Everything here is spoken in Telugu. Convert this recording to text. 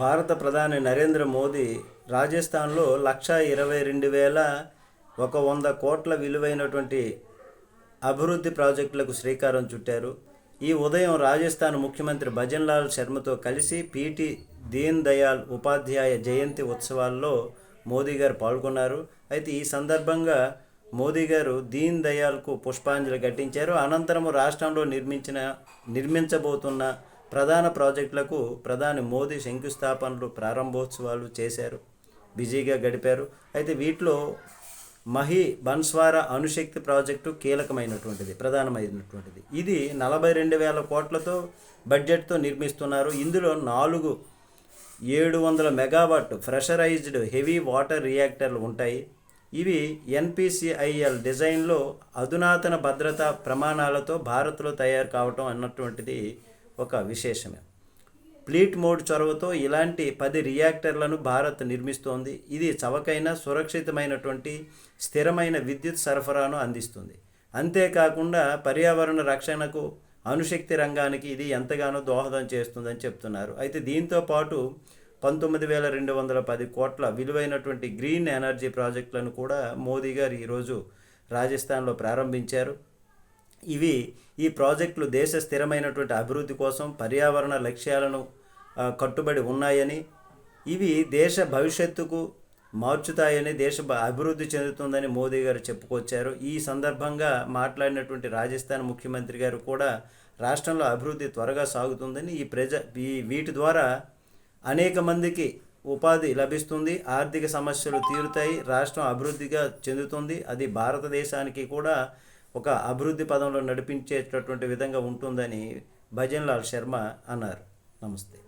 భారత ప్రధాని నరేంద్ర మోదీ రాజస్థాన్లో లక్ష ఇరవై రెండు వేల ఒక వంద కోట్ల విలువైనటువంటి అభివృద్ధి ప్రాజెక్టులకు శ్రీకారం చుట్టారు. ఈ ఉదయం రాజస్థాన్ ముఖ్యమంత్రి భజన్లాల్ శర్మతో కలిసి పీటి దీన్ దయాళ్ ఉపాధ్యాయ జయంతి ఉత్సవాల్లో మోదీ గారు పాల్గొన్నారు. అయితే ఈ సందర్భంగా మోదీ గారు దీన్ దయాల్కు పుష్పాంజలి ఘటించారు. అనంతరం రాష్ట్రంలో నిర్మించిన నిర్మించబోతున్న ప్రధాన ప్రాజెక్టులకు ప్రధాని మోదీ శంకుస్థాపనలు ప్రారంభోత్సవాలు చేశారు. బిజీగా గడిపారు. అయితే వీటిలో మహి బన్స్వారా అణుశక్తి ప్రాజెక్టు కీలకమైనటువంటిది ప్రధానమైనటువంటిది. ఇది నలభై రెండు వేల కోట్లతో బడ్జెట్తో నిర్మిస్తున్నారు. ఇందులో నాలుగు ఏడు వందల మెగావాట్ ప్రెషరైజ్డ్ హెవీ వాటర్ రియాక్టర్లు ఉంటాయి. ఇవి ఎన్పిసిఐఎల్ డిజైన్లో అధునాతన భద్రతా ప్రమాణాలతో భారత్లో తయారు కావటం అన్నటువంటిది ఒక విశేషమే. ప్లీట్ మోడ్ చొరవతో ఇలాంటి పది రియాక్టర్లను భారత్ నిర్మిస్తోంది. ఇది చవకైన సురక్షితమైనటువంటి స్థిరమైన విద్యుత్ సరఫరాను అందిస్తుంది. అంతేకాకుండా పర్యావరణ రక్షణకు అణుశక్తి రంగానికి ఇది ఎంతగానో దోహదం చేస్తుందని చెప్తున్నారు. అయితే దీంతో పాటు పంతొమ్మిది వేల రెండు వందల పది కోట్ల విలువైనటువంటి గ్రీన్ ఎనర్జీ ప్రాజెక్టులను కూడా మోదీ గారు ఈరోజు రాజస్థాన్లో ప్రారంభించారు. ఇవి ఈ ప్రాజెక్టులు దేశ స్థిరమైనటువంటి అభివృద్ధి కోసం పర్యావరణ లక్ష్యాలను కట్టుబడి ఉన్నాయని ఇవి దేశ భవిష్యత్తుకు మార్చుతాయని దేశ అభివృద్ధి చెందుతుందని మోదీ గారు చెప్పుకొచ్చారు. ఈ సందర్భంగా మాట్లాడినటువంటి రాజస్థాన్ ముఖ్యమంత్రి గారు కూడా రాష్ట్రంలో అభివృద్ధి త్వరగా సాగుతుందని ఈ ప్రజ ఈ వీటి ద్వారా అనేక మందికి ఉపాధి లభిస్తుంది ఆర్థిక సమస్యలు తీరుతాయి రాష్ట్రం అభివృద్ధిగా చెందుతుంది. అది భారతదేశానికి కూడా ఒక అభివృద్ధి పదంలో నడిపించేటటువంటి విధంగా ఉంటుందని భజన్లాల్ శర్మ అన్నారు. నమస్తే.